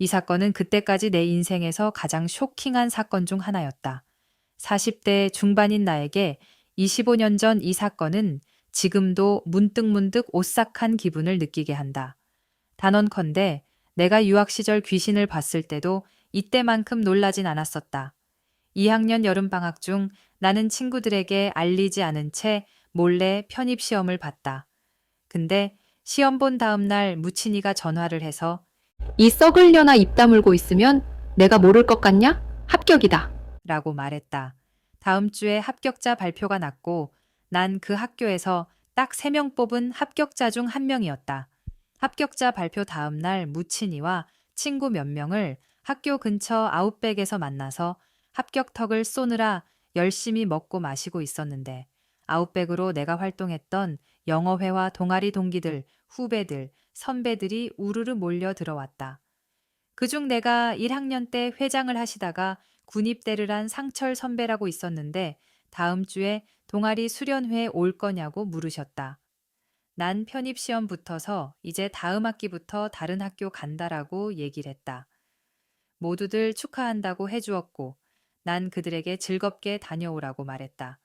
이 사건은 그때까지 내 인생에서 가장 쇼킹한 사건 중 하나였다. 40대 중반인 나에게 25년 전 이 사건은 지금도 문득문득 오싹한 기분을 느끼게 한다. 단언컨대 내가 유학 시절 귀신을 봤을 때도 이때만큼 놀라진 않았었다. 2학년 여름방학 중 나는 친구들에게 알리지 않은 채 몰래 편입시험을 봤다. 근데 시험 본 다음 날 무친이가 전화를 해서 이 썩을 려나 입 다물고 있으면 내가 모를 것 같냐? 합격이다. 라고 말했다. 다음 주에 합격자 발표가 났고 난 그 학교에서 딱 3명 뽑은 합격자 중한 명이었다. 합격자 발표 다음 날 무친이와 친구 몇 명을 학교 근처 아웃백에서 만나서 합격턱을 쏘느라 열심히 먹고 마시고 있었는데 아웃백으로 내가 활동했던 영어회화 동아리 동기들, 후배들, 선배들이 우르르 몰려 들어왔다. 그중 내가 1학년 때 회장을 하시다가 군입대를 한 상철 선배라고 있었는데 다음 주에 동아리 수련회에 올 거냐고 물으셨다. 난 편입시험 붙어서 이제 다음 학기부터 다른 학교 간다라고 얘기를 했다. 모두들 축하한다고 해주었고 난 그들에게 즐겁게 다녀오라고 말했다.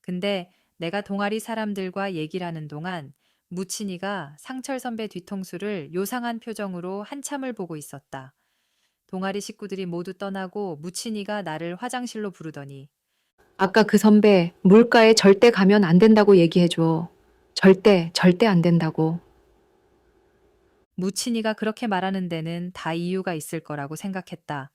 근데 내가 동아리 사람들과 얘기를 하는 동안 무친이가 상철 선배 뒤통수를 요상한 표정으로 한참을 보고 있었다. 동아리 식구들이 모두 떠나고 무친이가 나를 화장실로 부르더니 아까 그 선배 물가에 절대 가면 안 된다고 얘기해줘. 절대, 절대 안 된다고. 무친이가 그렇게 말하는 데는 다 이유가 있을 거라고 생각했다.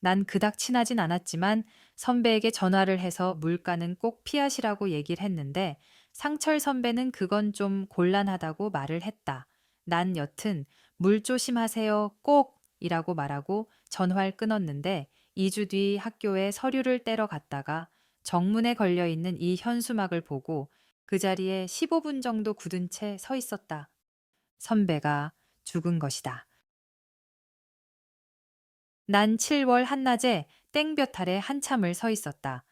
난 그닥 친하진 않았지만 선배에게 전화를 해서 물가는 꼭 피하시라고 얘기를 했는데 상철 선배는 그건 좀 곤란하다고 말을 했다. 난 여튼 물 조심하세요 꼭 이라고 말하고 전화를 끊었는데 2주 뒤 학교에 서류를 떼러 갔다가 정문에 걸려 있는 이 현수막을 보고 그 자리에 15분 정도 굳은 채 서 있었다. 선배가 죽은 것이다. 난 7월 한낮에 땡볕 아래 한참을 서 있었다.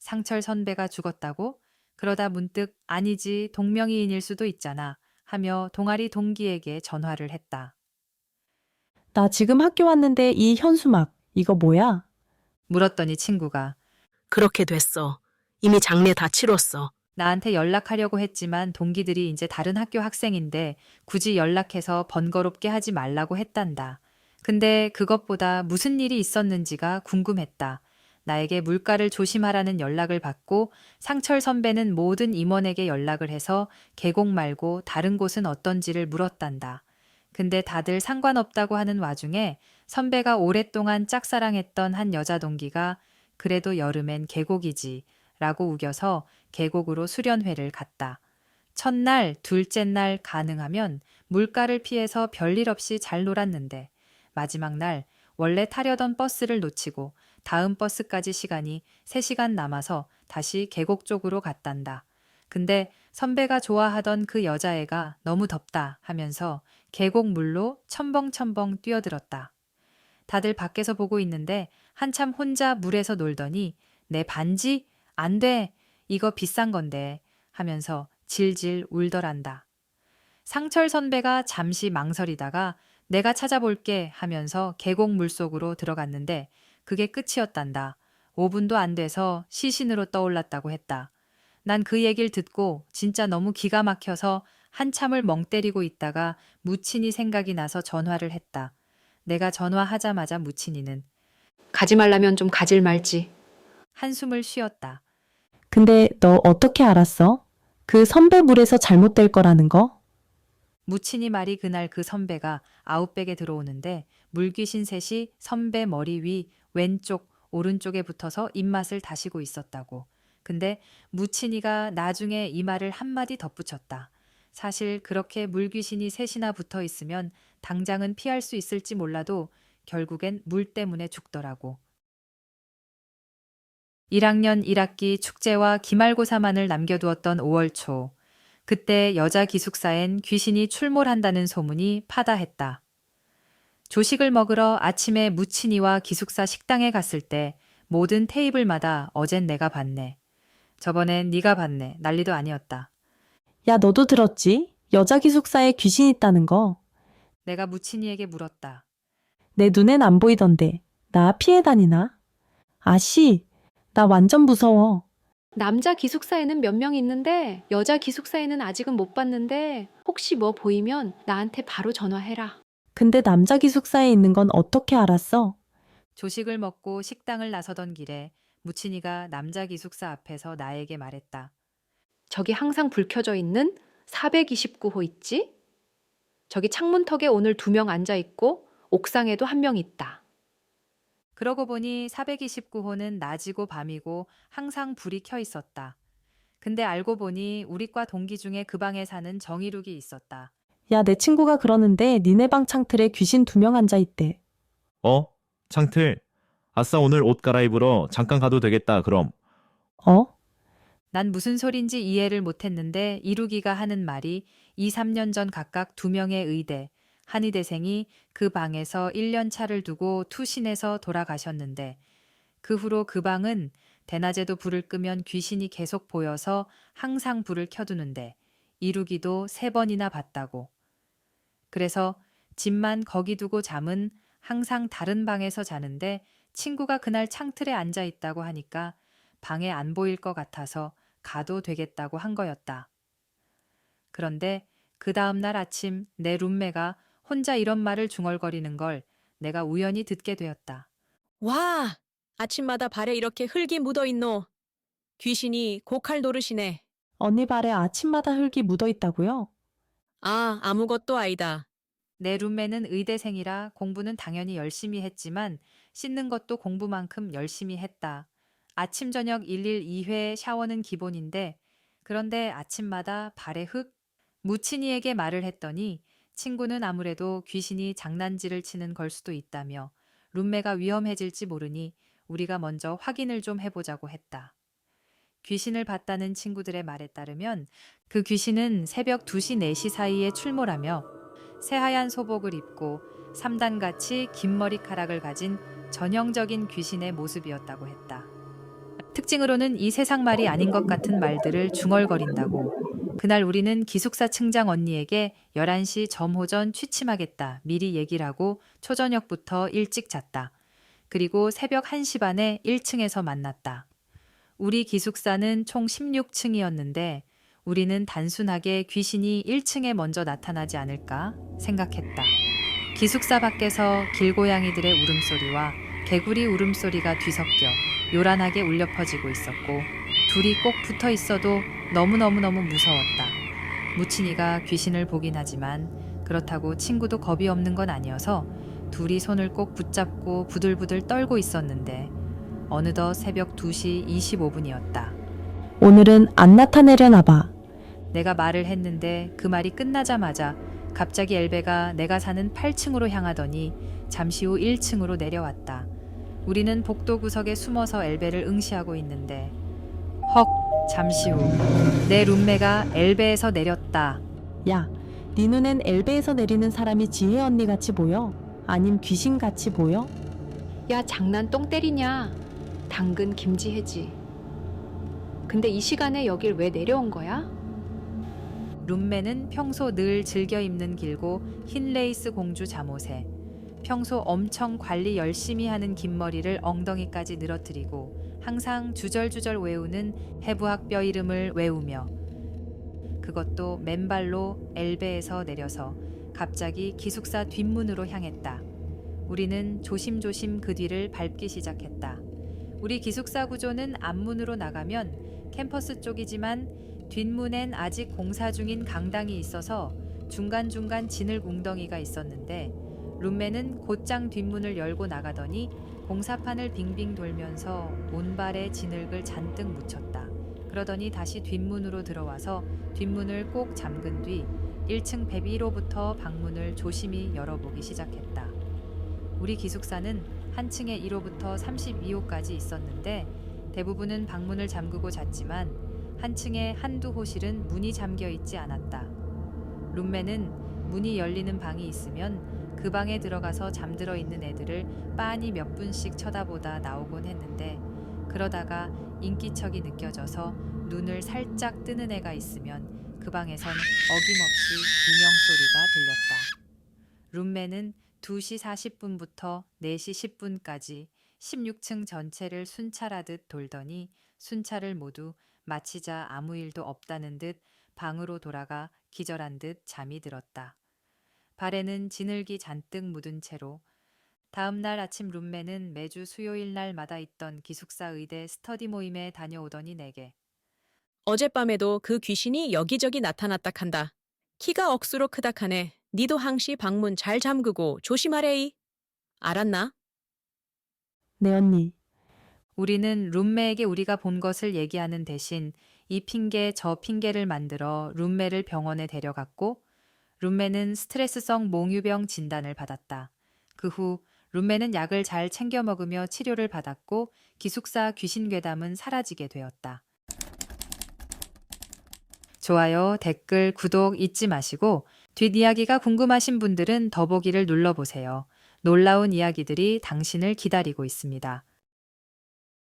상철 선배가 죽었다고? 그러다 문득 아니지 동명이인일 수도 있잖아 하며 동아리 동기에게 전화를 했다. 나 지금 학교 왔는데 이 현수막, 이거 뭐야? 물었더니 친구가 그렇게 됐어. 이미 장례 다 치렀어. 나한테 연락하려고 했지만 동기들이 이제 다른 학교 학생인데 굳이 연락해서 번거롭게 하지 말라고 했단다. 근데 그것보다 무슨 일이 있었는지가 궁금했다. 나에게 물가를 조심하라는 연락을 받고 상철 선배는 모든 임원에게 연락을 해서 계곡 말고 다른 곳은 어떤지를 물었단다. 근데 다들 상관없다고 하는 와중에 선배가 오랫동안 짝사랑했던 한 여자 동기가 그래도 여름엔 계곡이지 라고 우겨서 계곡으로 수련회를 갔다. 첫날, 둘째 날 가능하면 물가를 피해서 별일 없이 잘 놀았는데 마지막 날 원래 타려던 버스를 놓치고 다음 버스까지 시간이 3시간 남아서 다시 계곡 쪽으로 갔단다. 근데 선배가 좋아하던 그 여자애가 너무 덥다 하면서 계곡 물로 첨벙첨벙 뛰어들었다. 다들 밖에서 보고 있는데 한참 혼자 물에서 놀더니 내 반지? 안 돼. 이거 비싼 건데. 하면서 질질 울더란다. 상철 선배가 잠시 망설이다가 내가 찾아볼게 하면서 계곡 물속으로 들어갔는데 그게 끝이었단다. 5분도 안 돼서 시신으로 떠올랐다고 했다. 난 그 얘기를 듣고 진짜 너무 기가 막혀서 한참을 멍 때리고 있다가 무친이 생각이 나서 전화를 했다. 내가 전화하자마자 무친이는 가지 말라면 좀 가질 말지. 한숨을 쉬었다. 근데 너 어떻게 알았어? 그 선배 물에서 잘못될 거라는 거? 무친이 말이 그날 그 선배가 아웃백에 들어오는데 물귀신 셋이 선배 머리 위 왼쪽 오른쪽에 붙어서 입맛을 다시고 있었다고. 근데 무친이가 나중에 이 말을 한마디 덧붙였다. 사실 그렇게 물귀신이 셋이나 붙어 있으면 당장은 피할 수 있을지 몰라도 결국엔 물 때문에 죽더라고. 1학년 1학기 축제와 기말고사만을 남겨두었던 5월 초. 그때 여자 기숙사엔 귀신이 출몰한다는 소문이 파다했다. 조식을 먹으러 아침에 무친이와 기숙사 식당에 갔을 때 모든 테이블마다 어젠 내가 봤네. 저번엔 네가 봤네. 난리도 아니었다. 야, 너도 들었지? 여자 기숙사에 귀신 있다는 거. 내가 무친이에게 물었다. 내 눈엔 안 보이던데. 나 피해 다니나? 아씨, 나 완전 무서워. 남자 기숙사에는 몇 명 있는데 여자 기숙사에는 아직은 못 봤는데 혹시 뭐 보이면 나한테 바로 전화해라. 근데 남자 기숙사에 있는 건 어떻게 알았어? 조식을 먹고 식당을 나서던 길에 무친이가 남자 기숙사 앞에서 나에게 말했다. 저기 항상 불 켜져 있는 429호 있지? 저기 창문턱에 오늘 두 명 앉아 있고 옥상에도 한 명 있다. 그러고 보니 429호는 낮이고 밤이고 항상 불이 켜 있었다. 근데 알고 보니 우리과 동기 중에 그 방에 사는 정희룩이 있었다. 야, 내 친구가 그러는데 니네 방 창틀에 귀신 두 명 앉아 있대. 어? 창틀. 아싸 오늘 옷 갈아입으러 잠깐 가도 되겠다 그럼. 어? 난 무슨 소린지 이해를 못했는데 이루기가 하는 말이 2, 3년 전 각각 두 명의 의대, 한 의대생이 그 방에서 1년 차를 두고 투신해서 돌아가셨는데 그 후로 그 방은 대낮에도 불을 끄면 귀신이 계속 보여서 항상 불을 켜두는데 이루기도 세 번이나 봤다고. 그래서 집만 거기 두고 잠은 항상 다른 방에서 자는데 친구가 그날 창틀에 앉아 있다고 하니까 방에 안 보일 것 같아서 가도 되겠다고 한 거였다. 그런데 그 다음날 아침 내 룸메가 혼자 이런 말을 중얼거리는 걸 내가 우연히 듣게 되었다. 와, 아침마다 발에 이렇게 흙이 묻어 있노. 귀신이 고칼 노릇이네. 언니 발에 아침마다 흙이 묻어 있다고요? 아, 아무것도 아니다. 내 룸메는 의대생이라 공부는 당연히 열심히 했지만 씻는 것도 공부만큼 열심히 했다. 아침 저녁 일일 2회 샤워는 기본인데 그런데 아침마다 발에 흙 무친이에게 말을 했더니 친구는 아무래도 귀신이 장난질을 치는 걸 수도 있다며 룸메가 위험해질지 모르니 우리가 먼저 확인을 좀 해보자고 했다. 귀신을 봤다는 친구들의 말에 따르면 그 귀신은 새벽 2시, 4시 사이에 출몰하며 새하얀 소복을 입고 삼단같이 긴 머리카락을 가진 전형적인 귀신의 모습이었다고 했다. 특징으로는 이 세상 말이 아닌 것 같은 말들을 중얼거린다고. 그날 우리는 기숙사 층장 언니에게 11시 점호 전 취침하겠다 미리 얘기를 하고 초저녁부터 일찍 잤다. 그리고 새벽 1시 반에 1층에서 만났다. 우리 기숙사는 총 16층이었는데 우리는 단순하게 귀신이 1층에 먼저 나타나지 않을까 생각했다. 기숙사 밖에서 길고양이들의 울음소리와 개구리 울음소리가 뒤섞여 요란하게 울려 퍼지고 있었고 둘이 꼭 붙어 있어도 너무너무너무 무서웠다. 무친이가 귀신을 보긴 하지만 그렇다고 친구도 겁이 없는 건 아니어서 둘이 손을 꼭 붙잡고 부들부들 떨고 있었는데 어느덧 새벽 2시 25분이었다. 오늘은 안 나타내려나 봐. 내가 말을 했는데 그 말이 끝나자마자 갑자기 엘베가 내가 사는 8층으로 향하더니 잠시 후 1층으로 내려왔다. 우리는 복도 구석에 숨어서 엘베를 응시하고 있는데 헉 잠시 후 내 룸메가 엘베에서 내렸다. 야, 네 눈엔 엘베에서 내리는 사람이 지혜 언니 같이 보여? 아님 귀신 같이 보여? 야, 장난 똥 때리냐? 당근 김지혜지. 근데 이 시간에 여길 왜 내려온 거야? 룸메는 평소 늘 즐겨 입는 길고 흰 레이스 공주 잠옷에 평소 엄청 관리 열심히 하는 긴 머리를 엉덩이까지 늘어뜨리고 항상 주절주절 외우는 해부학 뼈 이름을 외우며 그것도 맨발로 엘베에서 내려서 갑자기 기숙사 뒷문으로 향했다. 우리는 조심조심 그 뒤를 밟기 시작했다. 우리 기숙사 구조는 앞문으로 나가면 캠퍼스 쪽이지만 뒷문엔 아직 공사 중인 강당이 있어서 중간중간 진흙 웅덩이가 있었는데 룸메는 곧장 뒷문을 열고 나가더니 공사판을 빙빙 돌면서 온발에 진흙을 잔뜩 묻혔다. 그러더니 다시 뒷문으로 들어와서 뒷문을 꼭 잠근 뒤 1층 베비로부터 방문을 조심히 열어보기 시작했다. 우리 기숙사는 한 층에 1호부터 32호까지 있었는데 대부분은 방문을 잠그고 잤지만 한 층에 한두 호실은 문이 잠겨 있지 않았다. 룸메는 문이 열리는 방이 있으면 그 방에 들어가서 잠들어 있는 애들을 빤히 몇 분씩 쳐다보다 나오곤 했는데 그러다가 인기척이 느껴져서 눈을 살짝 뜨는 애가 있으면 그 방에선 어김없이 비명 소리가 들렸다. 룸메는 2시 40분부터 4시 10분까지 16층 전체를 순찰하듯 돌더니 순찰을 모두 마치자 아무 일도 없다는 듯 방으로 돌아가 기절한 듯 잠이 들었다. 발에는 진흙이 잔뜩 묻은 채로 다음 날 아침 룸메는 매주 수요일 날마다 있던 기숙사 의대 스터디 모임에 다녀오더니 내게 어젯밤에도 그 귀신이 여기저기 나타났다 한다. 키가 억수로 크다 하네. 니도 항시 방문 잘 잠그고 조심하래이. 알았나? 네 언니. 우리는 룸메에게 우리가 본 것을 얘기하는 대신 이 핑계 저 핑계를 만들어 룸메를 병원에 데려갔고 룸메는 스트레스성 몽유병 진단을 받았다. 그 후 룸메는 약을 잘 챙겨 먹으며 치료를 받았고 기숙사 귀신 괴담은 사라지게 되었다. 좋아요, 댓글, 구독 잊지 마시고 뒷이야기가 궁금하신 분들은 더보기를 눌러보세요. 놀라운 이야기들이 당신을 기다리고 있습니다.